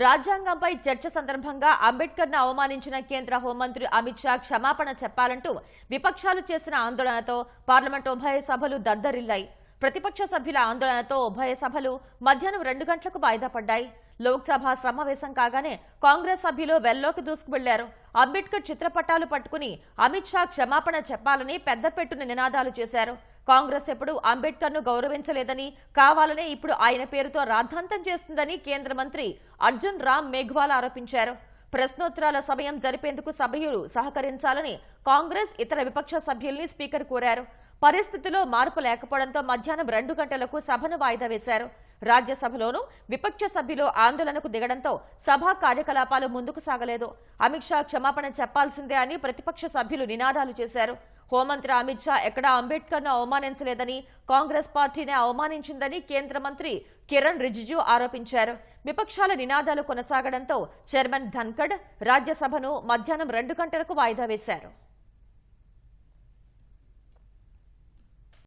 రాజ్యాంగంపై చర్చ సందర్భంగా అంబేద్కర్ను అవమానించిన కేంద్ర హోంమంత్రి అమిత్ షా క్షమాపణ చెప్పాలంటూ విపక్షాలు చేసిన ఆందోళనతో పార్లమెంట్ ఉభయ సభలు దద్దరిల్లాయి. ప్రతిపక్ష సభ్యుల ఆందోళనతో ఉభయ సభలు మధ్యాహ్నం రెండు గంటలకు వాయిదా పడ్డాయి. లోక్సభ సమావేశం కాగానే కాంగ్రెస్ సభ్యులు వెల్లోకి దూసుకువెళ్ళారు. అంబేద్కర్ చిత్రపటాలు పట్టుకుని అమిత్ షా క్షమాపణ చెప్పాలని పెద్దపెట్టున నినాదాలు చేశారు. కాంగ్రెస్ ఎప్పుడు అంబేద్కర్ను గౌరవించలేదని కావాలనే ఇప్పుడు ఆయన పేరుతో రాద్ధాంతం చేస్తుందని కేంద్ర మంత్రి అర్జున్ రామ్ మేఘ్వాల్ ఆరోపించారు. ప్రశ్నోత్తరాల సమయం జరిపేందుకు సభ్యులు సహకరించాలని కాంగ్రెస్ ఇతర విపక్ష సభ్యుల్ని స్పీకర్ కోరారు. పరిస్థితిలో మార్పు లేకపోవడంతో మధ్యాహ్నం రెండు గంటలకు సభను వాయిదా వేశారు. రాజ్యసభలోనూ విపక్ష సభ్యులు ఆందోళనకు దిగడంతో సభా కార్యకలాపాలు ముందుకు సాగలేదు. అమిత్ షా క్షమాపణ చెప్పాల్సిందే అని ప్రతిపక్ష సభ్యులు నినాదాలు చేశారు. హోంమంత్రి అమిత్ షా ఎక్కడా అంబేద్కర్ను అవమానించలేదని కాంగ్రెస్ పార్టీనే అవమానించిందని కేంద్ర మంత్రి కిరణ్ రిజిజు ఆరోపించారు. విపక్షాల నినాదాలు కొనసాగడంతో చైర్మన్ ధన్కడ్ రాజ్యసభను మధ్యాహ్నం రెండు గంటలకు వాయిదా వేశారు.